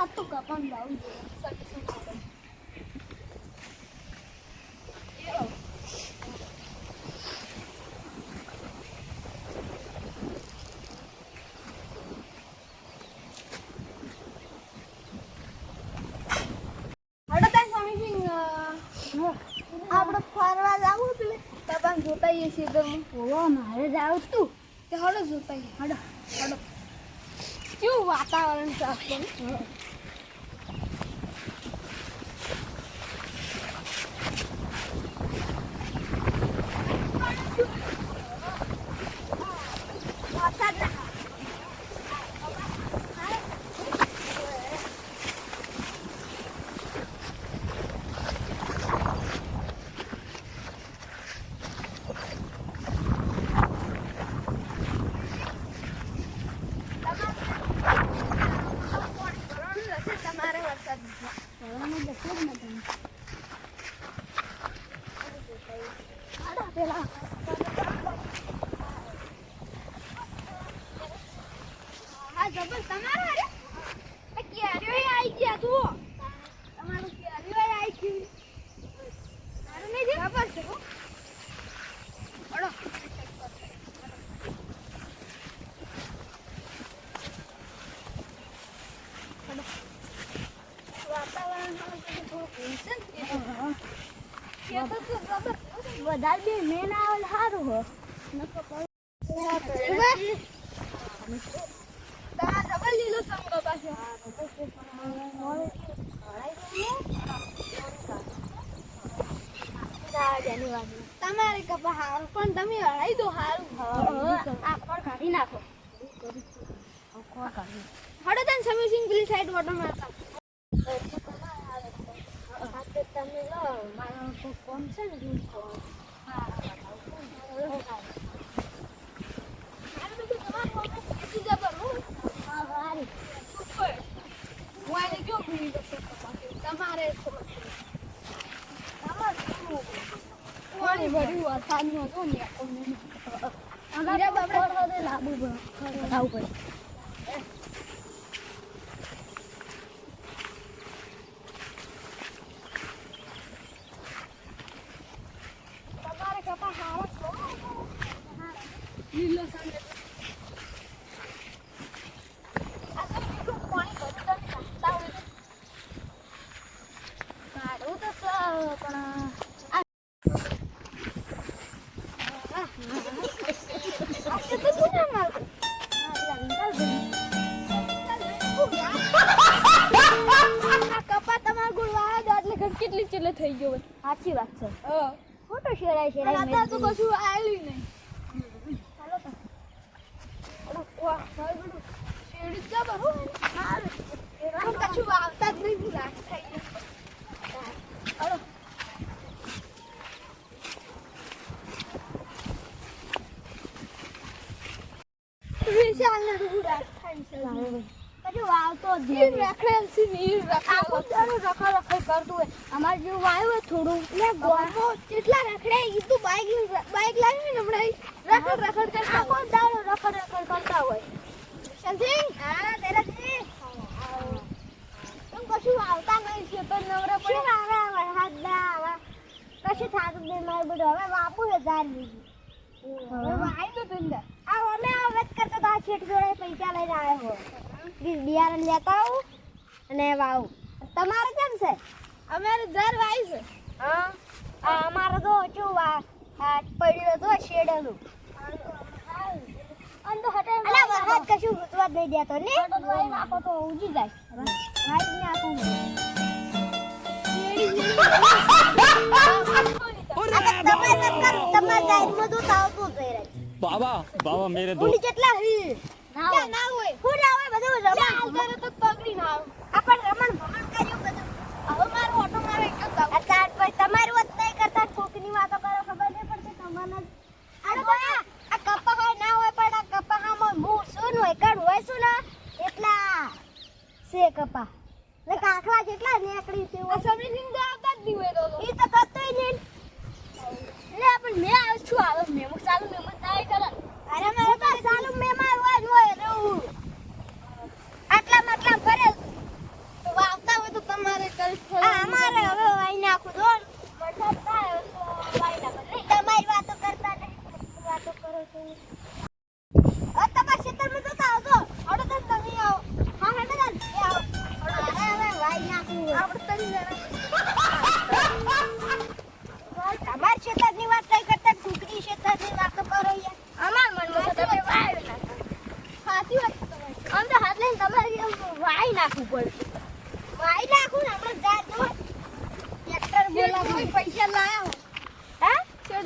આ તો કપાન લાવું આપણે ફરવા જાવું પેલે બાપાને જોતા આવીએ છીએ તો ઓવા મારે જાવ તું તે હડો જોતા આવીએ હડો હડો કેવું વાતાવરણ છે આપણને વરસાદ ના તમારે વરસાદ પેલા હા જબર તમારો અરે? આ કેરીઓ આવી ગયા જુઓ. તમારું કેરીઓ આવી ગયું. મારું નહીં ખબર છે હો. અડો વધારે બી મેન આવે સારું હો ડબલ લીલો સંગો પાછો તમારે કપા હારું પણ તમે હળાઈ દો હારું. આ ખોળ કાઢી નાખો? હડો તને સમીસિંગ પેલી સાઈડ વોટર મારતા તમે લો મારો કોમ છે ને દૂધ કોમ તમારે લાંબુ પડે તમારે કપા હારો લીલો સાંજે આ તો બીજું પાણી ભરી તમે નાખતા હોય તો સારું તો છે, પણ આ આ તો તો શું નામ આવ્યું? આ કપા તમારા ગુડવા દાદલે ઘર કેટલી ચેલે થઈ ગયો સાચી વાત છે ખોટો શેરાય શેરાય મેં તો કશું આવ્યું નહીં. ચાલો તો. અરે વાહ ભાઈ બધું શેરડી જ બરો હારું કશું વાવતા જ નહીં લાગ થઈ ગયું અરે વિશાલ ને રૂડા થાય છે કશું વાવતો જ નહીં રખડેલ છે નીર આખું દાડો રખા રખા કરતું હોય અમાર જેવું વાયું હોય થોડું ને ગોમો લાવી ને હમણાં રખડ રખડ કરતા આખો દાડો રખડ રખડ કરતા હોય? સંસિંગ હા તેરાજી કશું વાવતા નહીં છે પણ નવરા પડે. શું આવે આવે? હાથ દા આવે. કશું થાતું દે માર બધું. હવે વાપુ હે જાર લીધી. આવી તો તુંદ આ અમે આ વેત કરતા તા છેટ જોડે પૈસા લઈને આવ્યો બિયારણ લેતા આવું અને વાવું. તમારે કેમ છે? અમારે દર વાય છે. હા. અમારો તો જોવા પડ્યો તો શેડનું અલા વરસાદ કશું ઋતવા જ નહીં દેતો ને? નાખો તો ઉજી જાય. રાત ને આખું બાબા. બાબા મેરે દો. કેટલા હી? ના ના હોય? હું ના હોય બધું રમણ તો પકડી ના આપણ રમણ ભમણ કર્યું બધું. હવે મારો ઓટો મારો એક કાટ પર તમારું કરતા કોકની વાતો કરો ખબર નહીં પડતી તમને અરે ભાઈ આ કપા હોય ના હોય પણ આ કપા હામાં હું શું હોય કણ હોય શું ના? એટલા સે કપા ને કાખલા જેટલા નેકડી છે આ સબરી સિંગ તો આવતા જ નહીં હોય તો ઈ તો કરતોય નહીં લે પણ મેં આવ છું આવે મેં ચાલુ મેં થાય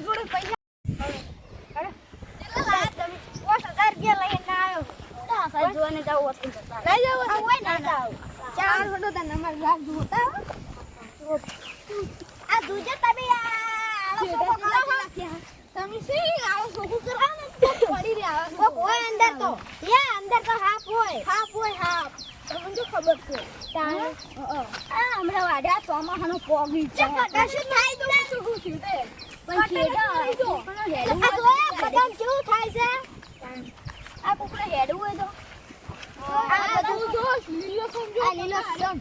જોડે પૈસા અરે, કેટલા લાયા તમે? પાંચ હજાર રૂપિયા લઈને આવ્યો. જોવાને જાવું હતું લઈ જાઓ હોય ને ના ચાર ફોટો તને અમારે રાખ જોતા આ દૂજે તમે આ આળો સોફો કરો. છો. તમે શી આળો સોફો કરો. ને પડી રહ્યા કોક હોય અંદર તો. યા અંદર તો હાફ હોય. હાફ હોય હાફ. તમને જો ખબર છે? આ હમણાં વાડ્યા ચોમાસાનો પોગી છે કદાચ થાય તો શું થયું તે? પણ કેવું થાય છે આ કુકડે હેડવું હોય તો આ બધું જો લીલો સમજો લીલો સમ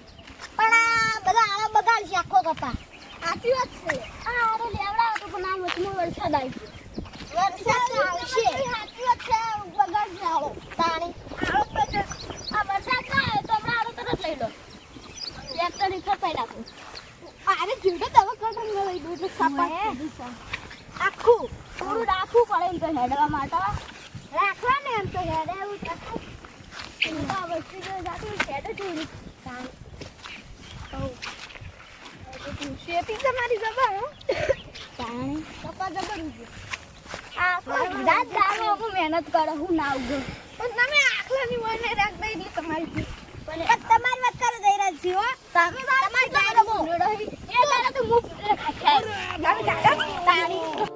પણ આ બધા આળા બગાડશે આખો કપા સાચી વાત છે. આ આરે લેવડા હતો પણ આ વચમાં વરસાદ આવી ગયો વરસાદ આવશે સાચી વાત છે બગાડશે આળો તાણી આળો બગાડ આ વરસાદ ના આવે તો હમણાં આરો તરત લઈ લો ટ્રેક્ટર રિક્ષા પાઈ નાખો આરે જીવડે દવા કટન લઈ દો એટલે સપાટ આખું થોડું રાખવું પડે એમ તો હેડવા માટે. રાખવા ને એમ તો હેડે એવું થતું તો આ વસ્તુ જો જાતું હેડે જોઈ શેપી તમારી જબર પાણી. પપ્પા જબર રાત દાડો હું મહેનત કરો હું ના ઉગો. પણ તમે આખલાની મને રાખ દઈ એટલે તમારી પણ તમારી વાત કરે જઈ રહ્યા છીએ તમે તમારી ગાડી મો એ દાડો તો મું ખાય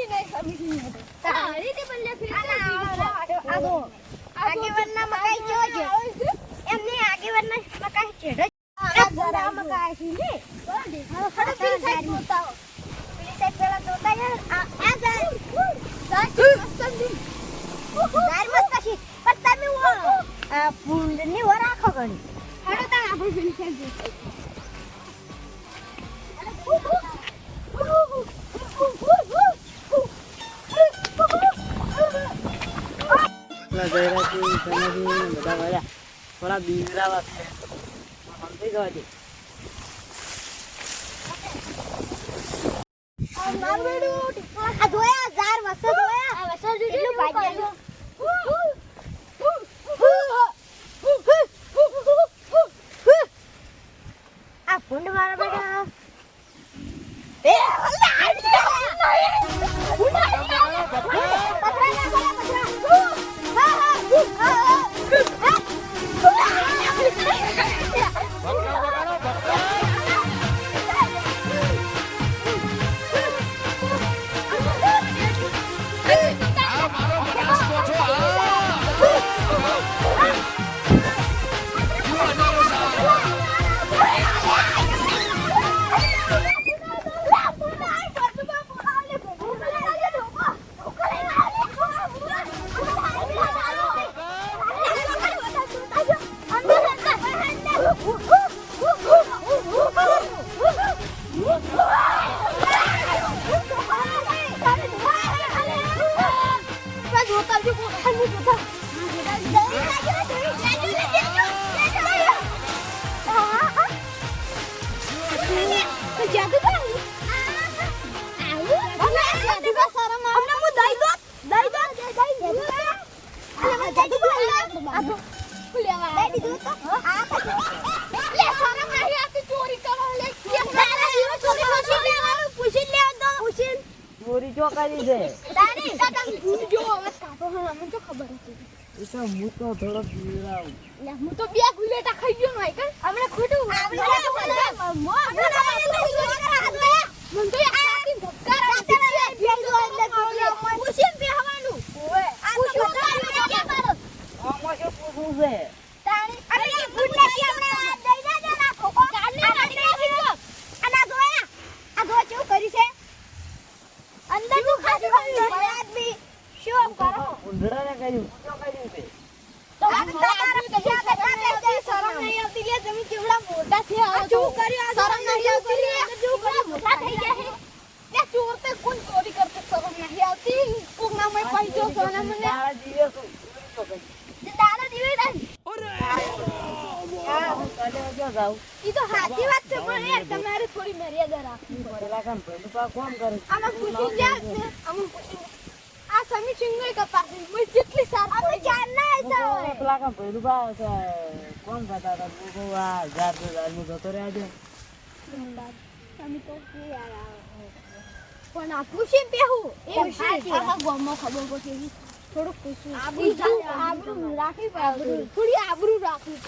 તાળી તે બલ્લે ફિર આ જો આગેવાનના મકાઈ કેવો છે ને પણ તમે ઓ આ ફૂંડની ઓ રાખો ઘણી હેડો આપણે પેલી સાઈડ જયરાજથી કનૈયાજી બધા વળ્યા થોડા સમજી જવા દે આ જોયા હજાર વસો જોયા આ જોજો ભાગ્યા ચોરી ચો કરી છે ખબર હતી. એ તો હું તો થોડો બીવરાવું હું તો બે ગુલેટા ખાઈ ગયો ને કે હમણે ખોટું મને તો આ સાથી ધક્કા રાખી પૂછીને બેહવાનું આ તો બધા કે મારો આમાં શું પૂછવું છે તાણી અરે એ ગુલેટી આપણે દઈ દેજો ના ખોખો કાલે કાઢી નાખી અને આ જોયા આ જો કેવું કરી છે અંદરનું ખાધું આદમી શું કરો ઊંધડાને કર્યું ચો કર્યું છે તો તમારા બીજા બધા કહે શરમ નહીં આવતી લે તમે કેવડા મોટા છે આ શું કર્યું આ શરમ નહીં આવતી લે કેવું કર્યું મોટા થઈ ગયા છે લે ચોર તે કોણ ચોરી કરતે શરમ નહીં આવતી કોકના મેં પૈસો સોના મને તારા જીવે શું? તો કઈ. તે દાડા દીવે નહીં હા, હું કાલે ક્યાં જાઉં? ઈ તો સાચી વાત છે. પણ યાર તમારે થોડી મર્યાદા રાખવી પડે. કોણ કરે આ સમી ચિંગોઈ કપાસી મેં જેટલી સારી અમે ચાર ના આઈસા પેલા કામ પેલું પા છે, કોણ કહેતા હતા હું કહું આ બે હજારમાં જતો રહ્યા છે. સમી તો કે યાર આ પણ આ પૂછી પેહું એ પૂછી આખા ગામમાં ખબર પડશે થોડુંક પૂછવું આબરૂ આબરૂ રાખવી પડે થોડી આબરૂ રાખવી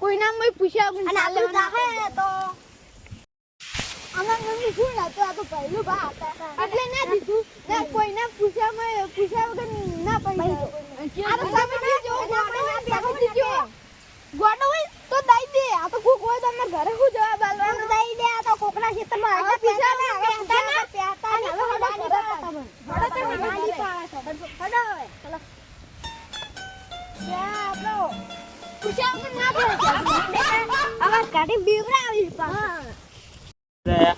કોઈ નામ મેં પૂછ્યા આબરૂ રાખે તો આમાં મમ્મી શું નતું આ તો પહેલું ભા હતા એટલે ના દીધું ના કોઈને પૂછ્યા મેં પૂછ્યા વગર ના પૈસા આ તો સામે જો ગોડો હોય જો ગોડો હોય તો દઈ દે આ તો કોક હોય ઘરે શું જવાબ આલવાનો દઈ દે આ તો કોકના ખેતરમાં હવે પૈસા ના હવે ના પહેતા ને હવે હડા હડા હડા તો હડાલી પાડે છે હડા હવે ચલો યા આપણો પૂછ્યા વગર ના પડે હવે કાઢી બીવરાવી પા Yeah.